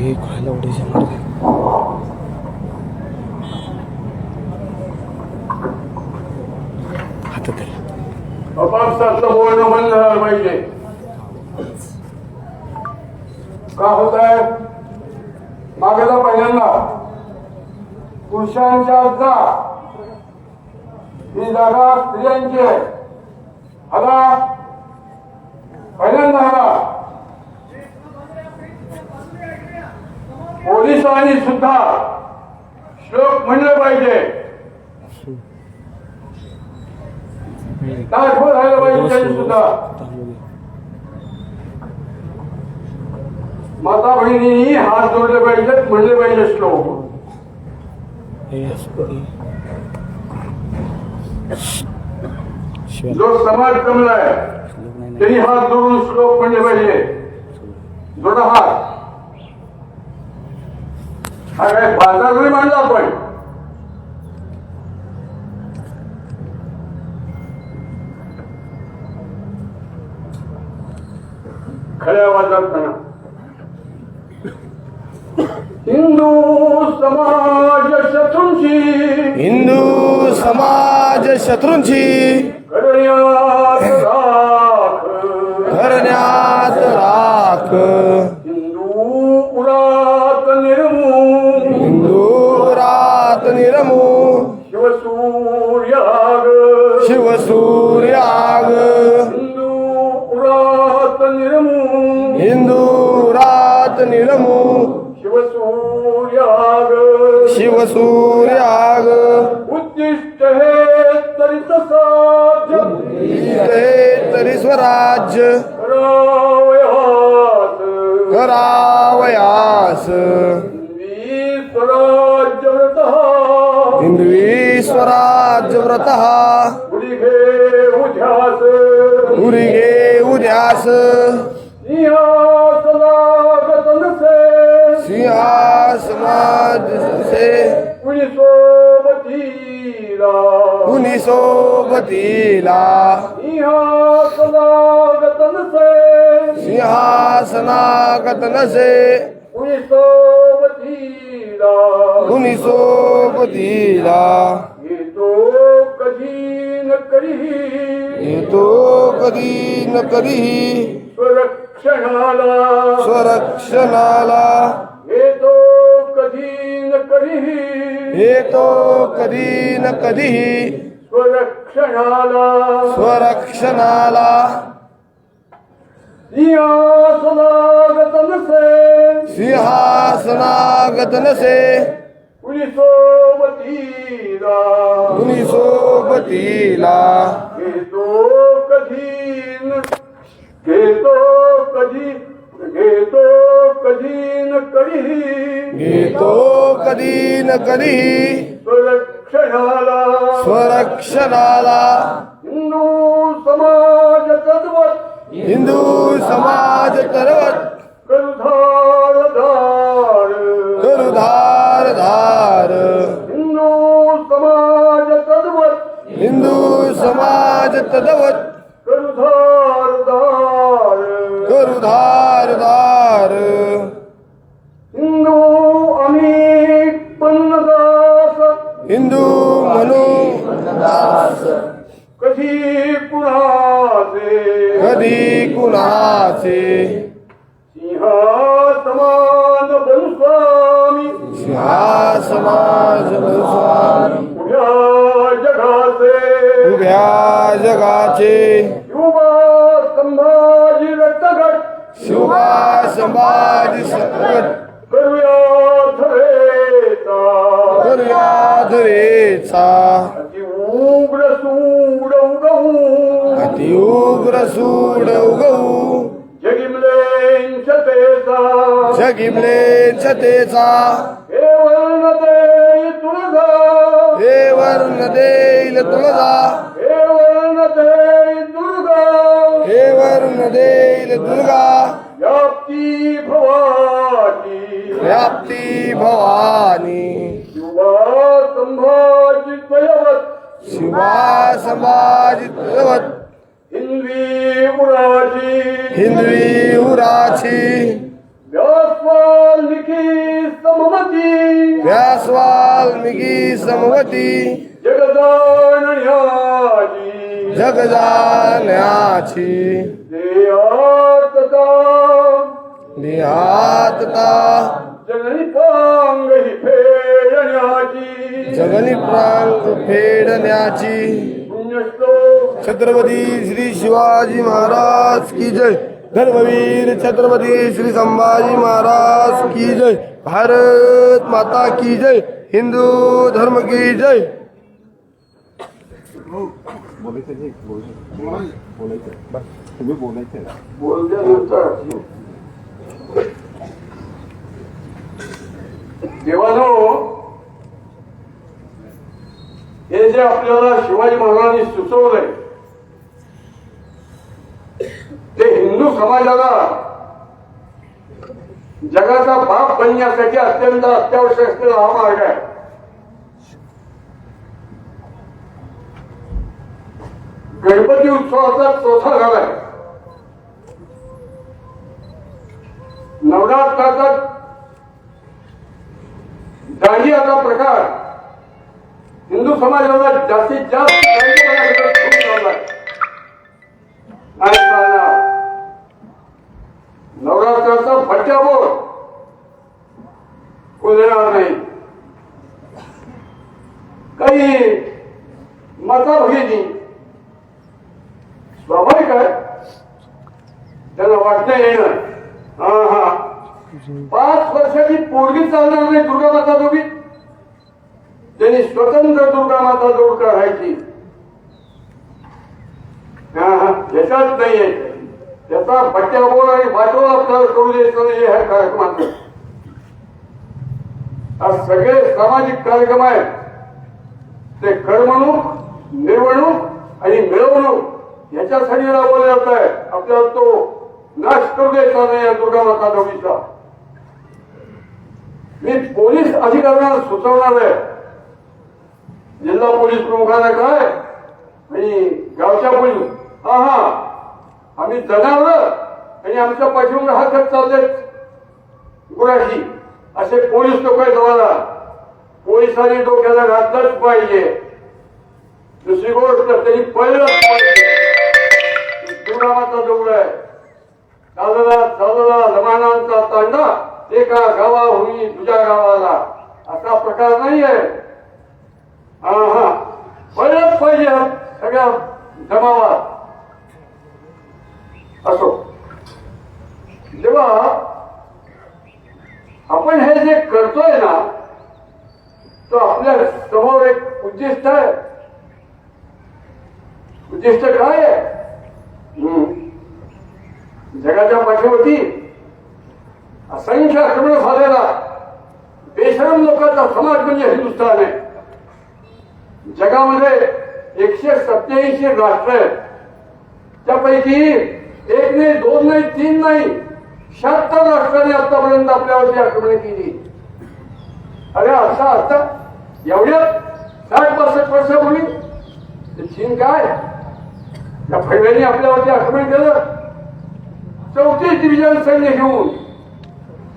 हे खायला उडायचे मार्ग हातात बोलणं बंद झालं पाहिजे का होत आहे मागेला पहिल्यांदा. पुरुषांच्या जा ही जागा स्त्रियांची आहे. हला. पहिल्यांदा हला. पोलिसांनी सुद्धा श्लोक म्हणलं पाहिजे. दाखवत राहिलं पाहिजे त्यांनी सुद्धा? माता बहिणींनी हात जोडले पाहिजेत म्हणले पाहिजे श्लोक. जो समाज जमलाय त्यांनी हात जोडून श्लोक म्हणले पाहिजे. जोडा हात. काय बाजार नाही मांडला आपण. खऱ्या आवाजात म्हणा. हिंदू समाज शत्रूंची. हिंदू समाज शत्रूंची. करण्यात राख. करण्यात राख. शिवसूर्याग उद्दिष्ट हे साध्य हे तरी स्वराज्य। करावयास। हिंदवी स्वराज्य व्रत उरी घे उद्यास सिंहासनाद से कुणी सोबतीला कुणी सोबतीला सिंहासनागत नसे सिंहासनागत नसे कुणी सोबतीला कुणी सोबतीला येतो कधी न करी येतो कधी न कधीही स्वरक्षणाला। स्वरक्षणाला। येतो कधी न कधीही. स्वरक्षणाला. स्वरक्षणाला. सिंहासनागत नसे. सिंहासनागत नसे. कुणी सोबतीला कुणी सोबतीला घेतो कधी घेतो कधी घेतो कधी न कधी घेतो कधी न कधीही स्वरक्षणाला स्वरक्षणाला हिंदू समाज तद्वत हिंदू समाज तरवत करुधार धार करू धार धार हिंदू समाज तद्वत हिंदू समाज तदवत बनस्वामी सिंहा समाज स्वामी उभ्या जगाचे संभाजी शिवा समाज संकट करूया धरेचा. उग्र सूड उगवू. अति उग्र सूड उगवू जगिमलेन छतेचा जगिमले छतेचा हे वर्ण देईल तुळजा हे वर्ण दे दुर्गा हे वर्ण देईल दुर्गा व्याप्ती भवानी व्याप्ती भवानी युवा संभाजी स्वयवत शिवा संभाजी तुझवत हिंदवी उराची हिंदवी उराची व्यासवाल्मिकी सममती व्यास वाल्मिकी समवती. जगदानण्याची जगजान्याची देयातता निहातता जननी पांग ही फेडण्याची जगनी प्रांत फेडण्याची पुण्यश्लोक. छत्रपती श्री शिवाजी महाराज की जय. धर्मवीर छत्रपती श्री संभाजी महाराज की जय। भारत माता की जय। हिंदू धर्म की जय। देवानो हे जे आपल्याला शिवाजी महाराजांनी सुचवलंय ते हिंदू समाजाला जगाचा बाप बनण्यासाठी अत्यंत अत्यावश्यक असलेला हा मार्ग आहे. गणपती उत्सवाचा चौथा घाल आहे. नवरात्राचा दांडियाचा प्रकार. हिंदू समाजाला जास्तीत जास्त काही मता भगिनी स्वाभाविक आहे. त्याला वाटणं येणं हा हा. पाच वर्षाची पोरगी चालणार नाही दुर्गा माता जोगी. त्यांनी स्वतंत्र दुर्गा माता जोड करायची. हा हा. याच्यात नाहीये त्याचा बट्ट्याबोळ आणि बाटो आपल्याला करू द्यायचं हे कार्यक्रमात आज सगळे सामाजिक कार्यक्रम आहेत. ते करमणूक निर्वणूक आणि मिळवणूक याच्यासाठी राबवले जात आहे आपल्याला तो नाश करू द्यायचा नाही या दुर्गा माता मी पोलीस अधिकाऱ्यांना सुचवणार आहे. जिल्हा पोलीस प्रमुखांना काय? आणि गावच्या पोलीस. हा हा. आम्ही जनावर आणि आमच्या पाठीवर हा खत चालले गुराशी. असे पोलीस लोक आहेत आम्हाला. पोलिसांनी डोक्याला घातलंच पाहिजे. दुसरी गोष्ट त्यांनी पहिलंच पाहिजे. दुरामाचा दौड आहे. चालला चालला जमानांचा तांडा एका गावाहुनी तुझ्या गावाला. असा प्रकार नाही आहे. हा हा. पहिलंच पाहिजे सगळ्या जमावात. असो. जेव्हा आपण हे जे करतोय ना तो आपल्यासमोर एक उद्दिष्ट आहे उद्दिष्ट काय आहे? हम्म. जगाच्या पाठीवरती असंख्य आक्रमण झालेला बेशरम लोकांचा समाज म्हणजे हिंदुस्थान आहे. जगामध्ये एकशे सत्याऐंशी राष्ट्र आहेत. त्यापैकी एक नाही दोन नाही तीन नाही शहात्तर राष्ट्रांनी आतापर्यंत आपल्यावरती आक्रमण केली. अरे असा आता एवढ्या साठ पासष्ट वर्षापूर्वी चीन काय? त्या फैव्याने आपल्यावरती आक्रमण केलं. चौतीस डिव्हिजन सैन्य घेऊन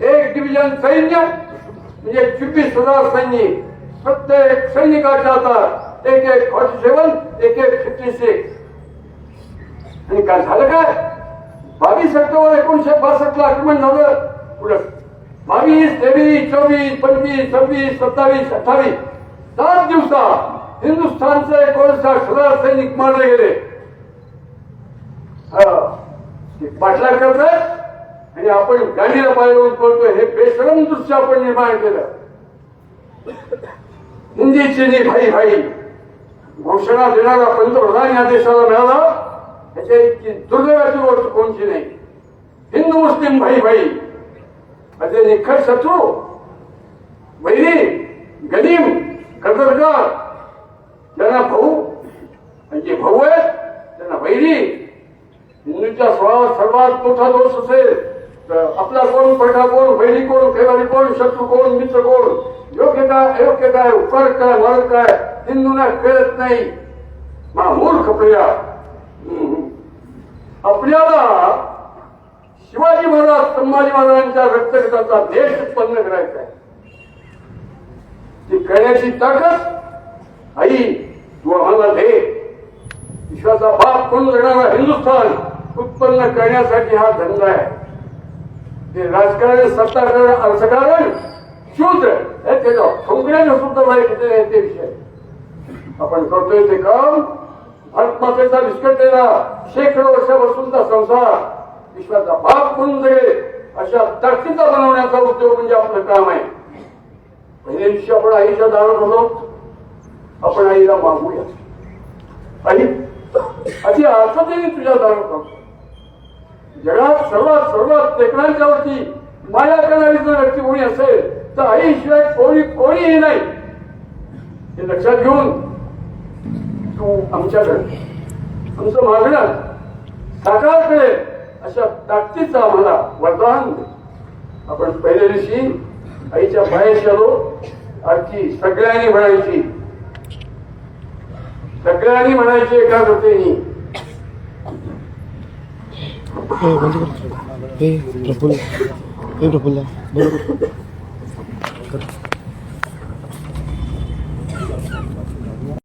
एक डिव्हिजन सैन्य म्हणजे चोवीस हजार सैनिक प्रत्येक सैनिकाच्या आता एक एक फॉर्टी सेवन एक एक फिफ्टी सिक्स. आणि काय झालं काय? बावीस ऑक्टोबर एकोणीशे बासष्ट ला आक्रमण झालं. पुढं बावीस तेवीस चोवीस पंचवीस सव्वीस सत्तावीस अठ्ठावीस. सात दिवसात हिंदुस्थानचे एकोणसाठ हजार सैनिक मारले गेले. हा. पाठलाग करतात आणि आपण गाडीला पायावरून पळतोय हे बेशरम दृश्य आपण निर्माण केलं. हिंदी चिनी भाई भाई. घोषणा देणारा पंतप्रधान या देशाला मिळाला त्याच्या इतकी दुर्दैवाची गोष्ट कोणची नाही. हिंदू मुस्लिम भाई भाई. असे निखळ शत्रू वैरी गनीम कर्जदार त्यांना भाऊ आणि जे भाऊ आहेत त्यांना वैरी मुलीचा स्वभावात सर्वात मोठा दोष असेल तर आपला कोण पैठा कोण बहिणी कोण खेळाडी कोण शत्रू कोण मित्र कोण योग्य काय अयोग्य काय उपकार काय वरद काय हिंदूंना कळत नाही. मा मूर्ख प्रिया. हम्म. आपल्याला शिवाजी महाराज संभाजी महाराजांच्या रक्तगटाचा देश उत्पन्न करायचा आहे. ती करण्याची ताकद आई तू आम्हाला दे. विश्वाचा बाप कोण लढणारा हिंदुस्थान? उत्पन्न करण्यासाठी हा धंदा आहे. ते राजकारण सत्ताकारण अर्थकारण शूद्र हे त्याच्या ठोकण्याने सुद्धा माहिती नाही ते विषय. आपण करतोय ते काम. भारतमातेचा विस्कटलेला शेकडो वर्षापासूनचा संसार विश्वाचा भाग करून जगेल अशा ताकदीचा बनवण्याचा उद्योग म्हणजे आपलं काम आहे. पहिल्या दिवशी आपण आईच्या दारात होतो. आपण आईला मागूया. आई अशी अर्थातही तुझ्या दारात होतो. जगात सर्वात सर्वात लेकरांच्या वरती माया करणारी जर व्यक्ती कोणी असेल तर आईशिवाय कोणी कोणीही नाही. हे लक्षात घेऊन तू आमच्याकडे आमचं मागणं साकार करेल अशा ताकदीचं आम्हाला वरदान आपण पहिल्या दिवशी आईच्या पायाशी आलो आजची सगळ्यांनी म्हणायची. सगळ्यांनी म्हणायची एकाग्रतेने हे बंद कर हे प्रफुल्ल हे प्रफुल्ल बंद कर. कर